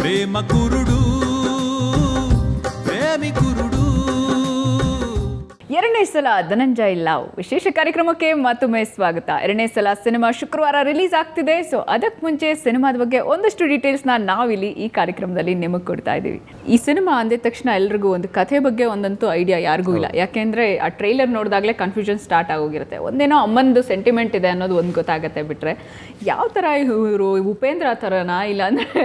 ಪ್ರೇಮ ಕುರುಡು, ಪ್ರೇಮಿ ಕುರುಡು. ಎರಡನೇ ಸಲ ಧನಂಜಯ್ ಲಾವ್. ವಿಶೇಷ ಕಾರ್ಯಕ್ರಮಕ್ಕೆ ಮತ್ತೊಮ್ಮೆ ಸ್ವಾಗತ. ಎರಡನೇ ಸಲ ಸಿನಿಮಾ ಶುಕ್ರವಾರ ರಿಲೀಸ್ ಆಗ್ತಿದೆ. ಸೊ ಅದಕ್ಕೆ ಮುಂಚೆ ಸಿನಿಮಾದ ಬಗ್ಗೆ ಒಂದಷ್ಟು ಡೀಟೇಲ್ಸ್ನ ನಾವಿಲ್ಲಿ ಈ ಕಾರ್ಯಕ್ರಮದಲ್ಲಿ ನಿಮಗೆ ಕೊಡ್ತಾ ಇದ್ದೀವಿ. ಈ ಸಿನಿಮಾ ಅಂದಿದ ತಕ್ಷಣ ಎಲ್ರಿಗೂ ಒಂದು ಕಥೆ ಬಗ್ಗೆ ಒಂದಂತೂ ಐಡಿಯಾ ಯಾರಿಗೂ ಇಲ್ಲ. ಯಾಕೆಂದ್ರೆ ಆ ಟ್ರೈಲರ್ ನೋಡಿದಾಗಲೇ ಕನ್ಫ್ಯೂಷನ್ ಸ್ಟಾರ್ಟ್ ಆಗೋಗಿರುತ್ತೆ. ಒಂದೇನೋ ಅಮ್ಮಂದು ಸೆಂಟಿಮೆಂಟ್ ಇದೆ ಅನ್ನೋದು ಒಂದು ಗೊತ್ತಾಗತ್ತೆ ಬಿಟ್ರೆ. ಯಾವ ಥರ ಇವರು ಉಪೇಂದ್ರ ಥರನಾ ಇಲ್ಲಾಂದ್ರೆ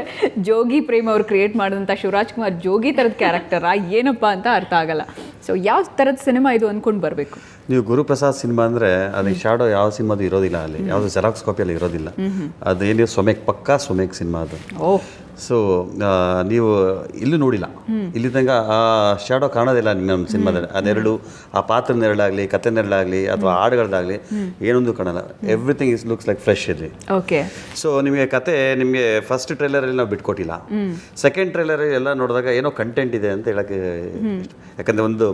ಜೋಗಿ ಪ್ರೇಮ್ ಅವ್ರು ಕ್ರಿಯೇಟ್ ಮಾಡಿದಂಥ ಶಿವರಾಜ್ ಕುಮಾರ್ ಜೋಗಿ ಥರದ ಕ್ಯಾರೆಕ್ಟರಾ ಏನಪ್ಪ ಅಂತ ಅರ್ಥ ಆಗಲ್ಲ. ಸೊ ಯಾವ ಥರದ ಸಿನಿಮಾ ಇದು ಅಂದ್ಕೊಂಡು ಬರಬೇಕು? ನೀವು ಗುರುಪ್ರಸಾದ್ ಸಿನಿಮಾ ಅಂದರೆ ಅಲ್ಲಿ ಶಾಡೋ ಯಾವ ಸಿನಿಮಾದು ಇರೋದಿಲ್ಲ ಅಲ್ಲಿ. ಯಾವುದು ಜೆರಾಕ್ಸ್ ಕಾಪಿಯಲ್ಲಿ ಇರೋದಿಲ್ಲ. ಅದು ಏನಿದೆ ಸೊಮೇಕ್ ಪಕ್ಕಾ ಸೊಮೆಕ್ ಸಿನಿಮಾ ಅದು. ಸೊ ನೀವು ಇಲ್ಲೂ ನೋಡಿಲ್ಲ. ಇಲ್ಲಿ ತನಕ ಆ ಶಾಡೋ ಕಾಣೋದಿಲ್ಲ ನಿಮ್ಮ ಸಿನಿಮಾದಲ್ಲಿ. ಅದೆರಡು ಆ ಪಾತ್ರ ನೆರಳಾಗಲಿ ಕತೆ ನೆರಳಾಗಲಿ ಅಥವಾ ಹಾಡುಗಳದ್ದಾಗಲಿ ಏನೊಂದು ಕಾಣಲ್ಲ. Everything is looks like fresh ಇಲ್ಲಿ. ಓಕೆ ಸೊ ನಿಮಗೆ ಕತೆ ನಿಮಗೆ ಫಸ್ಟ್ ಟ್ರೈಲರಲ್ಲಿ ನಾವು ಬಿಟ್ಕೊಟ್ಟಿಲ್ಲ. ಸೆಕೆಂಡ್ ಟ್ರೈಲರ್ ಎಲ್ಲ ನೋಡಿದಾಗ ಏನೋ ಕಂಟೆಂಟ್ ಇದೆ ಅಂತ ಹೇಳಕ್ಕೆ ಯಾಕಂದ್ರೆ ಒಂದು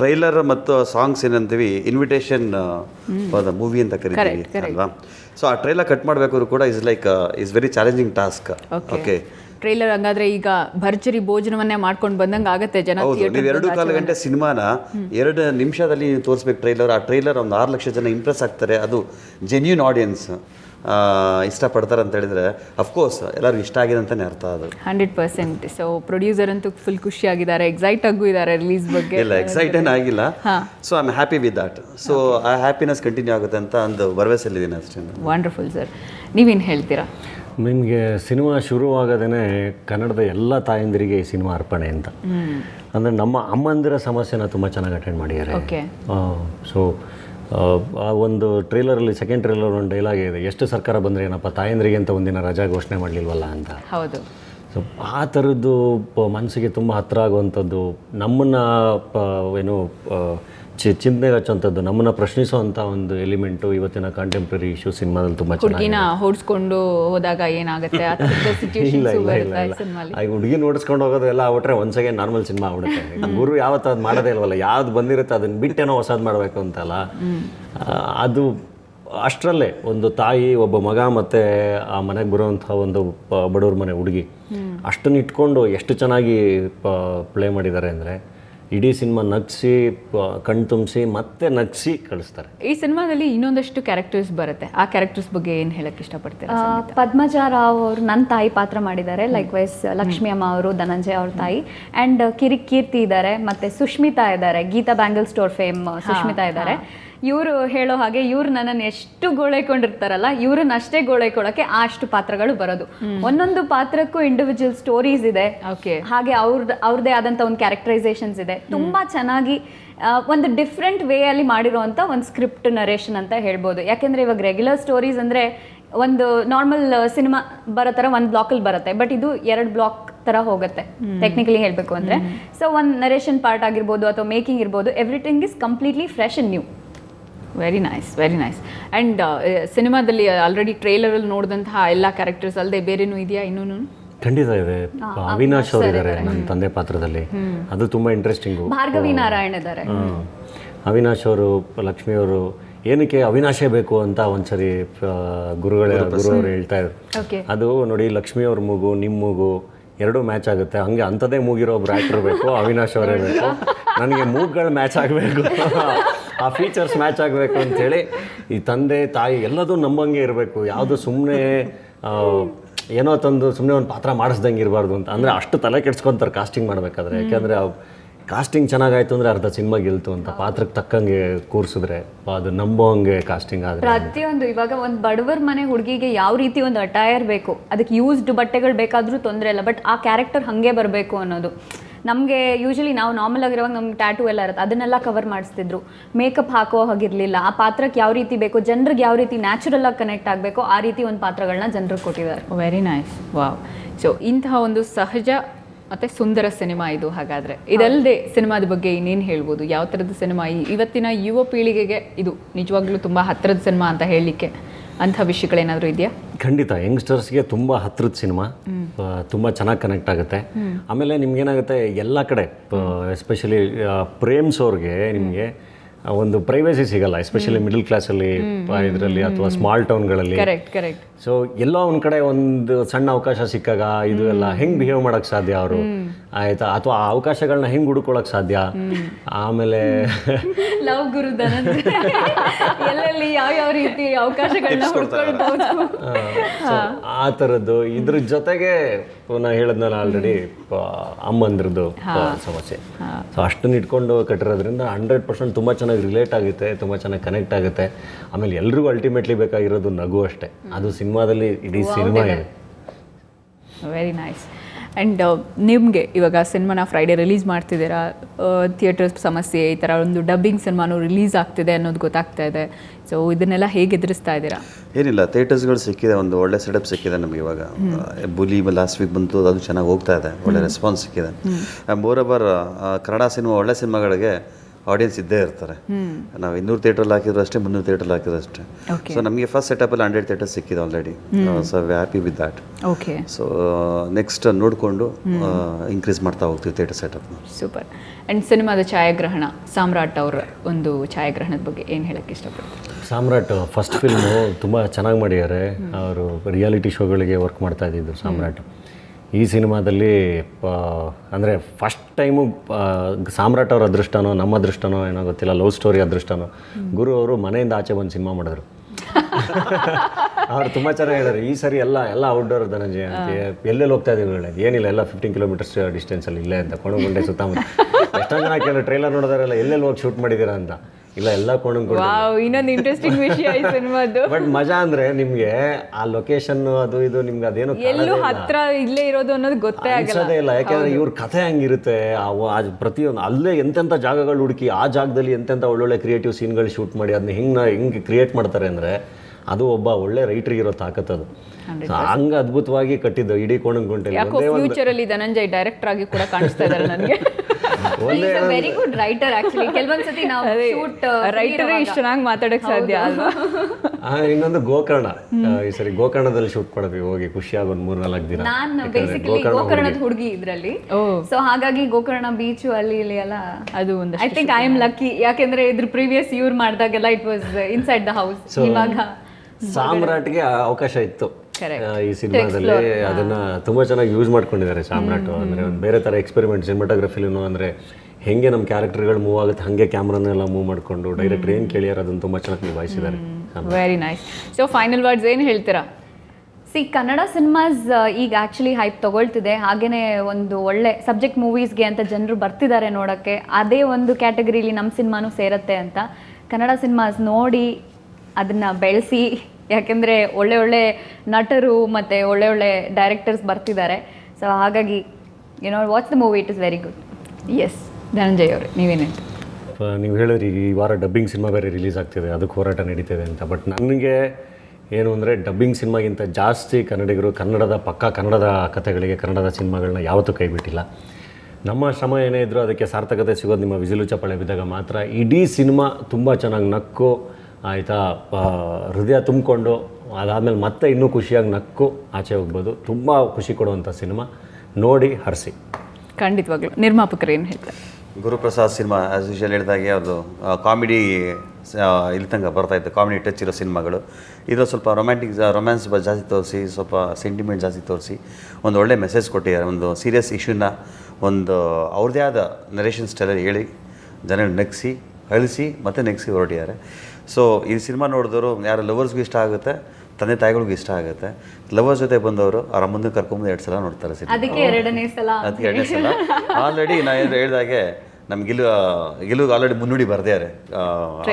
ಟ್ರೈಲರ್ ಮತ್ತು ಸಾಂಗ್ಸ್ ಏನಂತೀವಿ ಇನ್ವಿಟೇಷನ್ ಮೂವಿ ಅಂತ ಕರಿತೀವಿ ಅಲ್ವಾ? ಸೊ ಆ ಟ್ರೈಲರ್ ಕಟ್ ಮಾಡಬೇಕಾದ್ರು ಕೂಡ is like is very challenging task okay trailer ಹಂಗಾದ್ರೆ ಈಗ ಭರ್ಜರಿ ಭೋಜನವನ್ನೇ ಮಾಡ್ಕೊಂಡು ಬಂದಂಗೆ ಆಗುತ್ತೆ ಜನ ನೀವು ಎರಡು ಕಾಲು ಗಂಟೆ ಸಿನಿಮಾನ ಎರಡು ನಿಮಿಷದಲ್ಲಿ ತೋರಿಸ್ಬೇಕು ಟ್ರೈಲರ್ ಆ ಟ್ರೈಲರ್ ಒಂದು ಆರು ಲಕ್ಷ ಜನ ಇಂಪ್ರೆಸ್ ಆಗ್ತಾರೆ ಅದು ಜೆನ್ಯೂನ್ ಆಡಿಯನ್ಸ್ ಇಷ್ಟಪಡ್ತಾರೆ ಅಂತ ಹೇಳಿದ್ರೆ ಅಫ್ಕೋರ್ಸ್ ಎಲ್ಲರಿಗೂ ಇಷ್ಟ ಆಗಿದೆ ಅಂತಾನೆ ಅರ್ಥ ಅದು. Hundred percent. ಸೊ ಪ್ರೊಡ್ಯೂಸರ್ ಅಂತೂ ಫುಲ್ ಖುಷಿಯಾಗಿದ್ದಾರೆ ಎಕ್ಸೈಟ್ ಆಗೂ ಇದ್ದಾರೆ ರಿಲೀಸ್ ಬಗ್ಗೆ. ಇಲ್ಲ ಎಕ್ಸೈಟ್ ಏನು ಆಗಿಲ್ಲ. So I am happy with that so ಆ ಹ್ಯಾಪಿನೆಸ್ ಕಂಟಿನ್ಯೂ ಆಗುತ್ತೆ ಅಂತ ಒಂದು ಭರವಸೆಯಲ್ಲಿದ್ದೀನಿ ಅಷ್ಟೇ. ವಂಡರ್ಫುಲ್ ಸರ್ ನೀವೇನು ಹೇಳ್ತೀರಾ? ನಿಮಗೆ ಸಿನಿಮಾ ಶುರುವಾಗದೇ ಕನ್ನಡದ ಎಲ್ಲ ತಾಯಂದಿರಿಗೆ ಈ ಸಿನಿಮಾ ಅರ್ಪಣೆ ಅಂತ. ಅಂದರೆ ನಮ್ಮ ಅಮ್ಮಂದಿರ ಸಮಸ್ಯೆನ ತುಂಬ ಚೆನ್ನಾಗಿ ಅಟೆಂಡ್ ಮಾಡಿದ್ದಾರೆ. ಓಕೆ ಸೊ ಆ ಒಂದು ಟ್ರೇಲರಲ್ಲಿ ಸೆಕೆಂಡ್ ಟ್ರೇಲರ್ ಒಂದು ಡೈಲಾಗ್ ಇದೆ ಎಷ್ಟು ಸರ್ಕಾರ ಬಂದರೆ ಏನಪ್ಪ ತಾಯಂದ್ರಿಗೆ ಅಂತ ಒಂದಿನ ರಜಾ ಘೋಷಣೆ ಮಾಡಲಿಲ್ವಲ್ಲ ಅಂತ. ಹೌದು. ಸೊ ಆ ಥರದ್ದು ಮನಸ್ಸಿಗೆ ತುಂಬ ಹತ್ತಿರ ಆಗುವಂಥದ್ದು ನಮ್ಮನ್ನು ಪ- ಏನು ಆ, ಚಿ ಚಿಂತನೆಗೆ ಹಚ್ಚುವಂಥದ್ದು ನಮ್ಮನ್ನು ಪ್ರಶ್ನಿಸುವಂಥ ಒಂದು ಎಲಿಮೆಂಟು ಇವತ್ತಿನ ಕಾಂಟೆಂಪ್ರರಿ ಇಶ್ಯೂ ಸಿನಿಮಾದಲ್ಲಿ ತುಂಬ ಹುಡುಗಿನ ಹೊಡ್ಸ್ಕೊಂಡು ಹೋದಾಗ ಏನಾಗುತ್ತೆ? ಇಲ್ಲ ಇಲ್ಲ ಇಲ್ಲ ಈಗ ಹುಡುಗಿ ನೋಡಿಸ್ಕೊಂಡು ಹೋಗೋದು ಎಲ್ಲ ಆಗ್ಬಿಟ್ರೆ ಒಂದು ಸೆಕೆಂಡ್ ನಾರ್ಮಲ್ ಸಿನಿಮಾ ಆಗ್ಬಿಡುತ್ತೆ. ಗುರು ಯಾವತ್ತು ಅದು ಮಾಡೋದೇ ಇಲ್ವಲ್ಲ? ಯಾವ್ದು ಬಂದಿರುತ್ತೆ ಅದನ್ನ ಬಿಟ್ಟೇನೋ ಹೊಸದು ಮಾಡಬೇಕು ಅಂತಲ್ಲ? ಅದು ಅಷ್ಟರಲ್ಲೇ ಒಂದು ತಾಯಿ ಒಬ್ಬ ಮಗ ಮತ್ತೆ ಆ ಮನೆಗೆ ಬರುವಂಥ ಒಂದು ಬಡವ್ರ ಮನೆ ಹುಡುಗಿ. ಅಷ್ಟನ್ನು ಇಟ್ಕೊಂಡು ಎಷ್ಟು ಚೆನ್ನಾಗಿ ಪ್ಲೇ ಮಾಡಿದ್ದಾರೆ ಅಂದರೆ ಇಡೀ ಸಿನಿಮಾ ನಗಿಸಿ ಕಣ್ ತುಂಬಿಸಿ ಮತ್ತೆ ನಗಿಸಿ ಕಳಿಸ್ತಾರೆ. ಈ ಸಿನಿಮಾದಲ್ಲಿ ಇನ್ನೊಂದಷ್ಟು ಕ್ಯಾರೆಕ್ಟರ್ಸ್ ಬರುತ್ತೆ. ಆ ಕ್ಯಾರೆಕ್ಟರ್ಸ್ ಬಗ್ಗೆ ಏನು ಹೇಳಕ್ ಇಷ್ಟಪಡ್ತೀರಾ ಪದ್ಮಜ ಪದ್ಮಜಾ ರಾವ್ ಅವರು ನನ್ನ ತಾಯಿ ಪಾತ್ರ ಮಾಡಿದ್ದಾರೆ. ಲೈಕ್ ವೈಸ್ ಲಕ್ಷ್ಮಿ ಅಮ್ಮ ಅವರು ಧನಂಜಯ ಅವ್ರ ತಾಯಿ. ಅಂಡ್ ಕಿರಿ ಕೀರ್ತಿ ಇದ್ದಾರೆ ಮತ್ತೆ ಸುಷ್ಮಿತಾ ಇದ್ದಾರೆ. Geeta bangle store fame Sushmita ಇದ್ದಾರೆ. ಇವರು ಹೇಳೋ ಹಾಗೆ ಇವ್ರು ನನ್ನನ್ನು ಎಷ್ಟು ಗೋಳೈಕೊಂಡಿರ್ತಾರಲ್ಲ ಇವ್ರನ್ನ ಅಷ್ಟೇ ಗೋಳೈಕೊಳ್ಳೋಕೆ ಆ ಅಷ್ಟು ಪಾತ್ರಗಳು ಬರೋದು. ಒಂದೊಂದು ಪಾತ್ರಕ್ಕೂ ಇಂಡಿವಿಜುವಲ್ ಸ್ಟೋರೀಸ್ ಇದೆ. ಓಕೆ ಹಾಗೆ ಅವ್ರದ್ದು ಅವ್ರದ್ದೇ ಆದಂಥ ಒಂದು ಕ್ಯಾರೆಕ್ಟರೈಸೇಷನ್ಸ್ ಇದೆ. ತುಂಬ ಚೆನ್ನಾಗಿ ಒಂದು ಡಿಫ್ರೆಂಟ್ ವೇ ಅಲ್ಲಿ ಮಾಡಿರುವಂಥ ಒಂದು ಸ್ಕ್ರಿಪ್ಟ್ ನರೇಷನ್ ಅಂತ ಹೇಳ್ಬೋದು. ಯಾಕೆಂದ್ರೆ ಇವಾಗ ರೆಗ್ಯುಲರ್ ಸ್ಟೋರೀಸ್ ಅಂದರೆ ಒಂದು ನಾರ್ಮಲ್ ಸಿನಿಮಾ ಬರೋ ಥರ ಒಂದು ಬ್ಲಾಕಲ್ಲಿ ಬರುತ್ತೆ. ಬಟ್ ಇದು ಎರಡು ಬ್ಲಾಕ್ ಥರ ಹೋಗುತ್ತೆ ಟೆಕ್ನಿಕಲಿ ಹೇಳಬೇಕು ಅಂದರೆ. ಸೊ ಒಂದು ನರೇಷನ್ ಪಾರ್ಟ್ ಆಗಿರ್ಬೋದು ಅಥವಾ ಮೇಕಿಂಗ್ ಇರ್ಬೋದು everything is completely fresh and new very nice very nice and ಸಿನಿಮಾದಲ್ಲಿ ಆಲ್ರೆಡಿ ಟ್ರೈಲರಲ್ಲಿ ನೋಡಿದಂತಹ ಎಲ್ಲ ಕ್ಯಾರೆಕ್ಟರ್ಸ್ ಅಲ್ಲದೆ ಬೇರೆನೂ ಇದೆಯಾ ಇನ್ನೂ ಖಂಡಿತ ಇದೆ. ಅವಿನಾಶ್ ಅವರು ಇದ್ದಾರೆ ನನ್ನ ತಂದೆ ಪಾತ್ರದಲ್ಲಿ. ಅದು ತುಂಬ ಇಂಟ್ರೆಸ್ಟಿಂಗು ಭಾರ್ಗವಿ ನಾರಾಯಣ ಇದ್ದಾರೆ. ಅವಿನಾಶ್ ಅವರು ಲಕ್ಷ್ಮಿ ಅವರು ಏನಕ್ಕೆ ಅವಿನಾಶೇ ಬೇಕು ಅಂತ ಒಂದ್ಸರಿ ಗುರುಗಳ ಗುರುವರು ಹೇಳ್ತಾ ಇದ್ರು. ಓಕೆ. ಅದು ನೋಡಿ ಲಕ್ಷ್ಮಿ ಅವ್ರ ಮೂಗು ನಿಮ್ಮ ಮೂಗು ಎರಡೂ ಮ್ಯಾಚ್ ಆಗುತ್ತೆ. ಹಂಗೆ ಅಂಥದ್ದೇ ಮೂಗಿರೋ ಒಬ್ರು ಆ್ಯಕ್ಟರ್ ಬೇಕು ಅವಿನಾಶ್ ಅವರೇ ಬೇಕು. ನನಗೆ ಮೂಗ್ಗಳು ಮ್ಯಾಚ್ ಆಗಬೇಕು. ಆ ಫೀಚರ್ಸ್ ಮ್ಯಾಚ್ ಆಗಬೇಕು ಅಂಥೇಳಿ ಈ ತಂದೆ ತಾಯಿ ಎಲ್ಲದೂ ನಂಬಂಗೆ ಇರಬೇಕು. ಯಾವುದು ಸುಮ್ಮನೆ ಏನೋ ತಂದು ಸುಮ್ಮನೆ ಒಂದು ಪಾತ್ರ ಮಾಡಿಸ್ದಂಗೆ ಇರಬಾರ್ದು ಅಂತ. ಅಂದರೆ ಅಷ್ಟು ತಲೆ ಕೆಡ್ಸ್ಕೊತಾರೆ ಕಾಸ್ಟಿಂಗ್ ಮಾಡಬೇಕಾದ್ರೆ. ಯಾಕೆಂದರೆ ಕಾಸ್ಟಿಂಗ್ ಚೆನ್ನಾಗಾಯ್ತು ಅಂದರೆ ಅರ್ಧ ಸಿನಿಮಾ ಗೆಲ್ತು ಅಂತ. ಪಾತ್ರಕ್ಕೆ ತಕ್ಕಂಗೆ ಕೂರಿಸಿದ್ರೆ ಅದು ನಂಬೋಂಗೆ ಕಾಸ್ಟಿಂಗ್ ಆದರೆ. ಪ್ರತಿಯೊಂದು ಇವಾಗ ಒಂದು ಬಡವರ ಮನೆ ಹುಡುಗಿಗೆ ಯಾವ ರೀತಿ ಒಂದು ಅಟೈರ್ ಬೇಕು ಅದಕ್ಕೆ ಯೂಸ್ಡ್ ಬಟ್ಟೆಗಳು ಬೇಕಾದರೂ ತೊಂದರೆ ಇಲ್ಲ ಬಟ್ ಆ ಕ್ಯಾರೆಕ್ಟರ್ ಹಾಗೆ ಬರಬೇಕು ಅನ್ನೋದು. ನಮಗೆ ಯೂಶಲಿ ನಾವು ನಾರ್ಮಲ್ ಆಗಿರುವಾಗ ನಮ್ಗೆ ಟ್ಯಾಟೂ ಎಲ್ಲ ಇರುತ್ತೆ. ಅದನ್ನೆಲ್ಲ ಕವರ್ ಮಾಡಿಸ್ತಿದ್ರು. ಮೇಕಪ್ ಹಾಕೋ ಹಾಗಿರಲಿಲ್ಲ. ಆ ಪಾತ್ರಕ್ಕೆ ಯಾವ ರೀತಿ ಬೇಕು ಜನರಿಗೆ ಯಾವ ರೀತಿ ನ್ಯಾಚುರಲ್ ಆಗಿ ಕನೆಕ್ಟ್ ಆಗಬೇಕು ಆ ರೀತಿ ಒಂದು ಪಾತ್ರಗಳನ್ನ ಜನರಿಗೆ ಕೊಟ್ಟಿದ್ದಾರೆ. ವೆರಿ ನೈಸ್ ವಾವ್ ಸೊ ಇಂತಹ ಒಂದು ಸಹಜ ಮತ್ತೆ ಸುಂದರ ಸಿನಿಮಾ ಇದು ಹಾಗಾದ್ರೆ. ಇದಲ್ಲದೆ ಸಿನಿಮಾದ ಬಗ್ಗೆ ಇನ್ನೇನು ಹೇಳ್ಬೋದು? ಯಾವ ಥರದ ಸಿನಿಮಾ? ಈ- ಇವತ್ತಿನ ಯುವ ಪೀಳಿಗೆಗೆ ಇದು ನಿಜವಾಗ್ಲೂ ತುಂಬ ಹತ್ತಿರದ ಸಿನಿಮಾ ಅಂತ ಹೇಳಲಿಕ್ಕೆ ಅಂಥ ವಿಷಯಗಳೇನಾದರೂ ಇದೆಯಾ? ಖಂಡಿತ ಯಂಗ್ಸ್ಟರ್ಸ್ಗೆ ತುಂಬ ಹತ್ರದ ಸಿನಿಮಾ ತುಂಬ ಚೆನ್ನಾಗಿ ಕನೆಕ್ಟ್ ಆಗುತ್ತೆ. ಆಮೇಲೆ ನಿಮ್ಗೇನಾಗುತ್ತೆ ಎಲ್ಲ ಕಡೆ ಎಸ್ಪೆಷಲಿ ಪ್ರೇಮ್ಸ್ ಅವ್ರಿಗೆ ನಿಮಗೆ ಒಂದು ಪ್ರೈವೇಸಿ ಸಿಗಲ್ಲ ಎಸ್ಪೆಷಲಿ ಮಿಡಲ್ ಕ್ಲಾಸಲ್ಲಿ ಇದರಲ್ಲಿ ಅಥವಾ ಸ್ಮಾಲ್ ಟೌನ್ಗಳಲ್ಲಿ ಕರೆಕ್ಟ್ ಕರೆಕ್ಟ್ ಸೊ ಎಲ್ಲೋ ಒಂದ್ ಕಡೆ ಒಂದು ಸಣ್ಣ ಅವಕಾಶ ಸಿಕ್ಕಾಗ ಇದು ಎಲ್ಲ ಹೆಂಗ್ ಬಿಹೇವ್ ಮಾಡಕ್ ಸಾಧ್ಯ ಅವರು? ಆಯ್ತಾ? ಅಥವಾ ಆ ಅವಕಾಶಗಳನ್ನ ಹೆಂಗ್ ಹುಡುಕೊಳಕ್ ಸಾಧ್ಯ? ಆಮೇಲೆ ಲವ್ ಗುರು ಎಲ್ಲೆಲ್ಲಿ ಯಾವ ಯಾವ ರೀತಿ ಆ ಥರದ್ದು ಇದ್ರ ಜೊತೆಗೆ ನಾನು ಹೇಳಿದ್ನಲ್ಲ ಆಲ್ರೆಡಿ ಅಮ್ಮಂದ್ರದ್ದು ಆ, ಸಮಸ್ಯೆ. ಸೊ ಅಷ್ಟನ್ನ ಇಟ್ಕೊಂಡು ಕಟ್ಟಿರೋದ್ರಿಂದ ಹಂಡ್ರೆಡ್ ಪರ್ಸೆಂಟ್ ತುಂಬ ಚೆನ್ನಾಗಿ ರಿಲೇಟ್ ಆಗುತ್ತೆ ತುಂಬ ಚೆನ್ನಾಗಿ ಕನೆಕ್ಟ್ ಆಗುತ್ತೆ. ಆಮೇಲೆ ಎಲ್ರಿಗೂ ಅಲ್ಟಿಮೇಟ್ಲಿ ಬೇಕಾಗಿರೋದು ನಗು ಅಷ್ಟೇ. ಅದು ಸಿನಿಮಾದಲ್ಲಿ ಇಡೀ ಸಿನಿಮಾ ಇದೆ. ವೆರಿ ನೈಸ್ ಆ್ಯಂಡ್ ನಿಮಗೆ ಇವಾಗ ಸಿನಿಮಾನ ಫ್ರೈಡೇ ರಿಲೀಸ್ ಮಾಡ್ತಿದ್ದೀರಾ? ಥಿಯೇಟರ್ಸ್ ಸಮಸ್ಯೆ ಈ ಥರ ಒಂದು ಡಬ್ಬಿಂಗ್ ಸಿನಿಮಾನು ರಿಲೀಸ್ ಆಗ್ತಿದೆ ಅನ್ನೋದು ಗೊತ್ತಾಗ್ತಾ ಇದೆ. ಸೊ ಇದನ್ನೆಲ್ಲ ಹೇಗೆ ಎದುರಿಸ್ತಾ ಇದ್ದೀರಾ? ಏನಿಲ್ಲ ಥಿಯೇಟರ್ಸ್ಗಳು ಸಿಕ್ಕಿದೆ ಒಂದು ಒಳ್ಳೆ ಸೆಟಪ್ ಸಿಕ್ಕಿದೆ ನಮಗೆ ಇವಾಗ. ಬುಲಿ ಲಾಸ್ಟ್ ವೀಕ್ ಬಂತು ಅದು ಚೆನ್ನಾಗಿ ಹೋಗ್ತಾ ಇದೆ ಒಳ್ಳೆ ರೆಸ್ಪಾನ್ಸ್ ಸಿಕ್ಕಿದೆ. ಮೋರ್ ಓವರ್ ಕನ್ನಡ ಸಿನಿಮಾ ಒಳ್ಳೆ ಸಿನಿಮಾಗಳಿಗೆ ಆಡಿಯನ್ಸ್ ಇದ್ದೇ ಇರ್ತಾರೆ. ನಾವು ಇನ್ನೂರು ಥಿಯೇಟ್ರಲ್ಲಿ ಹಾಕಿದ್ರು ಅಷ್ಟೇ ಮುನ್ನೂರು ಥಿಯೇಟ್ರಲ್ಲಿ ಹಾಕಿದ್ರು ಅಷ್ಟೇ. ಸೊ ನಮಗೆ ಫಸ್ಟ್ ಸೆಟಪಲ್ಲಿ ಹಂಡ್ರೆಡ್ ಥಿಯೇಟರ್ ಸಿಕ್ಕಿದೆ already so happy with that okay so next ನೋಡಿಕೊಂಡು ಇನ್ಕ್ರೀಸ್ ಮಾಡ್ತಾ ಹೋಗ್ತೀವಿ ಥಿಯೇಟರ್ ಸೆಟಪ್ ಸೂಪರ್ ಆ್ಯಂಡ್ ಸಿನಿಮಾದ ಛಾಯಾಗ್ರಹಣ ಸಾಮ್ರಾಟ್ ಅವರ ಒಂದು ಛಾಯಾಗ್ರಹಣದ ಬಗ್ಗೆ ಏನು ಹೇಳಕ್ಕೆ ಇಷ್ಟಪಡ್ತೀನಿ ಸಾಮ್ರಾಟ್ ಫಸ್ಟ್ ಫಿಲ್ಮು ತುಂಬ ಚೆನ್ನಾಗಿ ಮಾಡಿದ್ದಾರೆ. ಅವರು ರಿಯಾಲಿಟಿ ಶೋಗಳಿಗೆ ವರ್ಕ್ ಮಾಡ್ತಾ ಇದ್ದಿದ್ದು ಸಾಮ್ರಾಟ್. ಈ ಸಿನಿಮಾದಲ್ಲಿ ಅಂದರೆ ಫಸ್ಟ್ ಟೈಮು ಸಾಮ್ರಾಟ್ ಅವರ ಅದೃಷ್ಟನೋ ನಮ್ಮ ಅದೃಷ್ಟನೋ ಏನೋ ಗೊತ್ತಿಲ್ಲ ಲವ್ ಸ್ಟೋರಿ ಅದೃಷ್ಟನೋ. ಗುರು ಅವರು ಮನೆಯಿಂದ ಆಚೆ ಬಂದು ಸಿನಿಮಾ ಮಾಡಿದ್ರು. ಅವ್ರು ತುಂಬ ಚೆನ್ನಾಗಿ ಹೇಳಿದ್ರು ಈ ಸರಿ ಎಲ್ಲ ಎಲ್ಲ ಔಟ್ಡೋರ್ ಧನಂಜಯ ಅಂತ ಎಲ್ಲೆಲ್ಲಿ ಹೋಗ್ತಾ ಇದೀವಿ ಹೇಳಿ. ಏನಿಲ್ಲ ಎಲ್ಲ ಫಿಫ್ಟೀನ್ ಕಿಲೋಮೀಟರ್ಸ್ ಡಿಸ್ಟೆನ್ಸಲ್ಲಿ ಇಲ್ಲೇ ಅಂತ ಕೊಣಗುಂಡೆ ಸುತ್ತಮುತ್ತ. ಎಷ್ಟೊಂದು ಜನ ಕೇಳಿ ಟ್ರೈಲರ್ ನೋಡಿದಾರೆಲ್ಲ ಎಲ್ಲೆಲ್ಲಿ ಹೋಗಿ ಶೂಟ್ ಮಾಡಿದ್ದೀರಾ ಅಂತ. ಇಲ್ಲ ಎಲ್ಲ ಕೋಣಂಗ್ ವಾವ್ ಇನ್ನೊಂದು ಇಂಟ್ರೆಸ್ಟಿಂಗ್ ವಿಷಯ ಈ ಸಿನಿಮಾದು. ಬಟ್ ಮಜಾ ಅಂದ್ರೆ ನಿಮ್ಗೆ ಆ ಲೊಕೇಶನ್ ಅದು ಇದು ನಿಮ್ಗೆ ಅದೇನು ಎಲ್ಲೂ ಹತ್ರ ಇಲ್ಲೇ ಇರೋದು ಅನ್ನೋದು ಗೊತ್ತೇ ಆಗಲ್ಲ. ಇಲ್ಲ. ಯಾಕಂದ್ರೆ ಇವ್ರ ಕಥೆ ಹಂಗಿರುತ್ತೆ. ಪ್ರತಿಯೊಂದು ಅಲ್ಲೇ ಎಂತೆಂಥ ಜಾಗಗಳು ಹುಡುಕಿ ಆ ಜಾಗದಲ್ಲಿ ಎಂತೆಂಥ ಒಳ್ಳೊಳ್ಳೆ ಕ್ರಿಯೇಟಿವ್ ಸೀನ್ಗಳು ಶೂಟ್ ಮಾಡಿ ಅದನ್ನ ಹಿಂಗ್ ಹೆಂಗೆ ಕ್ರಿಯೇಟ್ ಮಾಡ್ತಾರೆ ಅಂದ್ರೆ ಅದು ಒಬ್ಬ ಒಳ್ಳೆ ರೈಟರ್ ಇರೋ ತಾಕತ್ ಅದು. ಹಂಗ ಅದ್ಭುತವಾಗಿ ಕಟ್ಟಿದ್ದು ಇಡೀ ಕೋಣಂಗುಂಟೆ ಫ್ಯೂಚರಲ್ಲಿ ಫ್ಯೂಚರ್ ಅಲ್ಲಿ ಧನಂಜಯ್ ಡೈರೆಕ್ಟರ್ ಆಗಿ ಕೂಡ ಕಾಣಿಸ್ತಾ ಇದ್ದಾರೆ ನನಗೆ. ವೆರಿ ಗುಡ್ ರೈಟರ್ ಆಕ್ಚುಲಿ ಕೆಲವೊಂದ್ಸತಿ ನಾವು ಶೂಟ್ ರೈಟರ್ ಇಷ್ಟು ಚೆನ್ನಾಗಿ ಮಾತಾಡಕ್ ಸಾಧ್ಯ ಇನ್ನೊಂದು ಗೋಕರ್ಣ. ಈ ಸರಿ ಗೋಕರ್ಣದಲ್ಲಿ ಶೂಟ್ ಮಾಡಿದ್ವಿ ಹೋಗಿ ಖುಷಿಯಾಗಿ ಒಂದು ಮೂರ್ ನಾಲ್ಕು ದಿನ. ನಾನು ಬೇಸಿಕಲಿ ಗೋಕರ್ಣ ಗೋಕರ್ಣದ ಹುಡುಗಿ. ಇದ್ರಲ್ಲಿ. ಸೊ ಹಾಗಾಗಿ ಗೋಕರ್ಣ ಬೀಚ್ ಅಲ್ಲಿ ಇಲ್ಲಿ ಎಲ್ಲ ಅದು ಒಂದು I think I am lucky ಯಾಕೆಂದ್ರೆ ಇದ್ರ ಪ್ರೀವಿಯಸ್ ಇವ್ರು ಮಾಡಿದಾಗೆಲ್ಲ it was inside the house ಇವಾಗ ಸಾಮ್ರಾಟ್ಗೆ ಆ ಅವಕಾಶ ಇತ್ತು. ಈ ಸಿನಿಮಾದಲ್ಲಿ ಅದನ್ನ ತುಂಬಾ ಚೆನ್ನಾಗಿ ಯೂಸ್ ಮಾಡ್ಕೊಂಡಿದ್ದಾರೆ ಸಾಮ್ರಾಟ್ ಅಂದ್ರೆ ಒಂದು ಬೇರೆ ತರ ಎಕ್ಸ್ಪೆರಿಮೆಂಟ್ ಸಿನಿಮಾಟೋಗ್ರಫಿಲೂ ಅಂದ್ರೆ ಹೆಂಗೆ ನಮ್ಮ ಕ್ಯಾರೆಕ್ಟರ್ಗಳು ಮೂವ್ ಆಗುತ್ತೆ ಹಂಗೆ ಕ್ಯಾಮ್ರಾನೆಲ್ಲ ಮೂವ್ ಮಾಡ್ಕೊಂಡು ಡೈರೆಕ್ಟರ್ ಏನು ಕೇಳಿಯಾರ ಅದನ್ನ ತುಂಬಾ ಚೆನ್ನಾಗಿ ನಿಭಾಯಿಸಿದ್ದಾರೆ very nice so final words ಏನು ಹೇಳ್ತೀರಾ? ಸಿ ಕನ್ನಡ ಸಿನಿಮಾಸ್ ಈಗ ಆ್ಯಕ್ಚುಲಿ ಹೈಪ್ ತಗೊಳ್ತಿದೆ. ಹಾಗೇನೆ ಒಂದು ಒಳ್ಳೆ ಸಬ್ಜೆಕ್ಟ್ ಮೂವೀಸ್ಗೆ ಅಂತ ಜನರು ಬರ್ತಿದ್ದಾರೆ ನೋಡೋಕ್ಕೆ. ಅದೇ ಒಂದು ಕ್ಯಾಟಗರಿಲಿ ನಮ್ಮ ಸಿನಿಮಾನೂ ಸೇರುತ್ತೆ ಅಂತ. ಕನ್ನಡ ಸಿನಿಮಾಸ್ ನೋಡಿ ಅದನ್ನು ಬೆಳೆಸಿ ಯಾಕೆಂದರೆ ಒಳ್ಳೆ ಒಳ್ಳೆ ನಟರು ಮತ್ತು ಒಳ್ಳೆ ಒಳ್ಳೆ ಡೈರೆಕ್ಟರ್ಸ್ ಬರ್ತಿದ್ದಾರೆ. ಸೊ ಹಾಗಾಗಿ you know watch the movie it is very good yes Dhananjay ಅವರು, ನೀವೇನೇ ನೀವು ಹೇಳಿದ್ರಿ, ಈ ವಾರ ಡಬ್ಬಿಂಗ್ ಸಿನಿಮಾ ಬೇರೆ ರಿಲೀಸ್ ಆಗ್ತಿದೆ, ಅದಕ್ಕೆ ಹೋರಾಟ ನಡೀತಿದೆ ಅಂತ. ಬಟ್ ನನಗೆ ಏನು ಅಂದರೆ ಡಬ್ಬಿಂಗ್ ಸಿನಿಮಾಗಿಂತ ಜಾಸ್ತಿ ಕನ್ನಡಿಗರು, ಕನ್ನಡದ ಪಕ್ಕ ಕನ್ನಡದ ಕಥೆಗಳಿಗೆ, ಕನ್ನಡದ ಸಿನಿಮಾಗಳನ್ನ ಯಾವತ್ತೂ ಕೈಬಿಟ್ಟಿಲ್ಲ ನಮ್ಮ ಶ್ರಮ ಏನೇ ಇದ್ದರೂ ಅದಕ್ಕೆ ಸಾರ್ಥಕತೆ ಸಿಗೋದು ನಿಮ್ಮ ವಿಸಿಲು ಚಪ್ಪಳೆ ಬಿದ್ದಾಗ ಮಾತ್ರ. ಇಡೀ ಸಿನಿಮಾ ತುಂಬ ಚೆನ್ನಾಗಿ ನಕ್ಕು ಆಯಿತಾ? ಹೃದಯ ತುಂಬಿಕೊಂಡು ಅದಾದಮೇಲೆ ಮತ್ತೆ ಇನ್ನೂ ಖುಷಿಯಾಗಿ ನಕ್ಕು ಆಚೆ ಹೋಗ್ಬೋದು. ತುಂಬ ಖುಷಿ ಕೊಡುವಂಥ ಸಿನಿಮಾ. ನೋಡಿ ಹರಿಸಿ. ಖಂಡಿತವಾಗ್ಲೂ. ನಿರ್ಮಾಪಕರು ಏನು ಹೇಳ್ತಾರೆ? ಗುರುಪ್ರಸಾದ್ ಸಿನಿಮಾ ಆ್ಯಸ್ ಯೂಶಲ್ ಹೇಳಿದಾಗೆ ಅದು ಕಾಮಿಡಿ ಇಲ್ಲಿ ತನಕ ಬರ್ತಾ ಇತ್ತು. ಕಾಮಿಡಿ ಟಚ್ ಇರೋ ಸಿನಿಮಾಗಳು. ಇದು ಸ್ವಲ್ಪ ರೊಮ್ಯಾಂಟಿಕ್ ರೊಮ್ಯಾನ್ಸ್ ಜಾಸ್ತಿ ತೋರಿಸಿ ಸ್ವಲ್ಪ ಸೆಂಟಿಮೆಂಟ್ ಜಾಸ್ತಿ ತೋರಿಸಿ ಒಂದು ಒಳ್ಳೆ ಮೆಸೇಜ್ ಕೊಟ್ಟಿದ್ದಾರೆ. ಒಂದು ಸೀರಿಯಸ್ ಇಶ್ಯೂನ ಒಂದು ಅವ್ರದ್ದೇ ಆದ ನರೇಷನ್ ಸ್ಟೈಲಲ್ಲಿ ಹೇಳಿ ಜನ ನಗಿಸಿ ಅಳಿಸಿ ಮತ್ತೆ ನೆಕ್ಸ್ಟ್ ಹೊರಟಿದ್ದಾರೆ. ಸೊ ಈ ಸಿನಿಮಾ ನೋಡಿದವರು ಯಾರು ಲವರ್ಸ್ಗೂ ಇಷ್ಟ ಆಗುತ್ತೆ ತಂದೆ ತಾಯಿಗಳಿಗೂ ಇಷ್ಟ ಆಗುತ್ತೆ. ಲವರ್ಸ್ ಜೊತೆ ಬಂದವರು ಅವ್ರ ಮುಂದೆ ಕರ್ಕೊಂಬಂದು ಎರಡು ಸಲ ನೋಡ್ತಾರೆ ಸಿನಿಮಾ. ಅದಕ್ಕೆ ಎರಡನೇ ಸಲ ಅದಕ್ಕೆ ಎರಡನೇ ಸಲ. ಆಲ್ರೆಡಿ ನಾನು ಹೇಳಿದಾಗೆ ನಮ್ಗೆ ಗಿಲು ಗಿಲು ಆಲ್ರೆಡಿ ಮುನ್ನುಡಿ ಬರ್ದಿದ್ದಾರೆ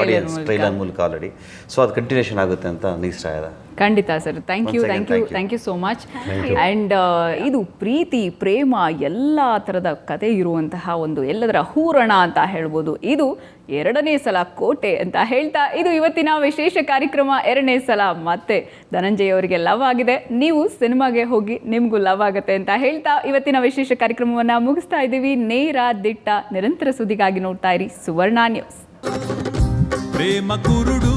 ಆಡಿಯನ್ಸ್ ಟ್ರೈಲರ್ ಮೂಲಕ. ಆಲ್ರೆಡಿ ಸೊ ಅದು ಕಂಟಿನ್ಯೂಷನ್ ಆಗುತ್ತೆ ಅಂತ ಇಷ್ಟ ಇದೆ ಖಂಡಿತ sir. Thank you thank you thank you so much and ಇದು ಪ್ರೀತಿ ಪ್ರೇಮ ಎಲ್ಲ ಥರದ ಕತೆ ಇರುವಂತಹ ಒಂದು ಎಲ್ಲದರ ಹೂರಣ ಅಂತ ಹೇಳ್ಬೋದು. ಇದು ಎರಡನೇ ಸಲ ಕೋಟೆ ಅಂತ ಹೇಳ್ತಾ ಇದು ಇವತ್ತಿನ ವಿಶೇಷ ಕಾರ್ಯಕ್ರಮ ಎರಡನೇ ಸಲ. ಮತ್ತೆ ಧನಂಜಯ್ ಅವರಿಗೆ ಲವ್ ಆಗಿದೆ. ನೀವು ಸಿನಿಮಾಗೆ ಹೋಗಿ ನಿಮಗೂ ಲವ್ ಆಗುತ್ತೆ ಅಂತ ಹೇಳ್ತಾ ಇವತ್ತಿನ ವಿಶೇಷ ಕಾರ್ಯಕ್ರಮವನ್ನು ಮುಗಿಸ್ತಾ ಇದ್ದೀವಿ. ನೇರ ದಿಟ್ಟ ನಿರಂತರ ಸುದ್ದಿಗಾಗಿ ನೋಡ್ತಾ ಇರಿ. ಸುವರ್ಣ ನ್ಯೂಸ್ ಪ್ರೇಮ ಕುರುಡು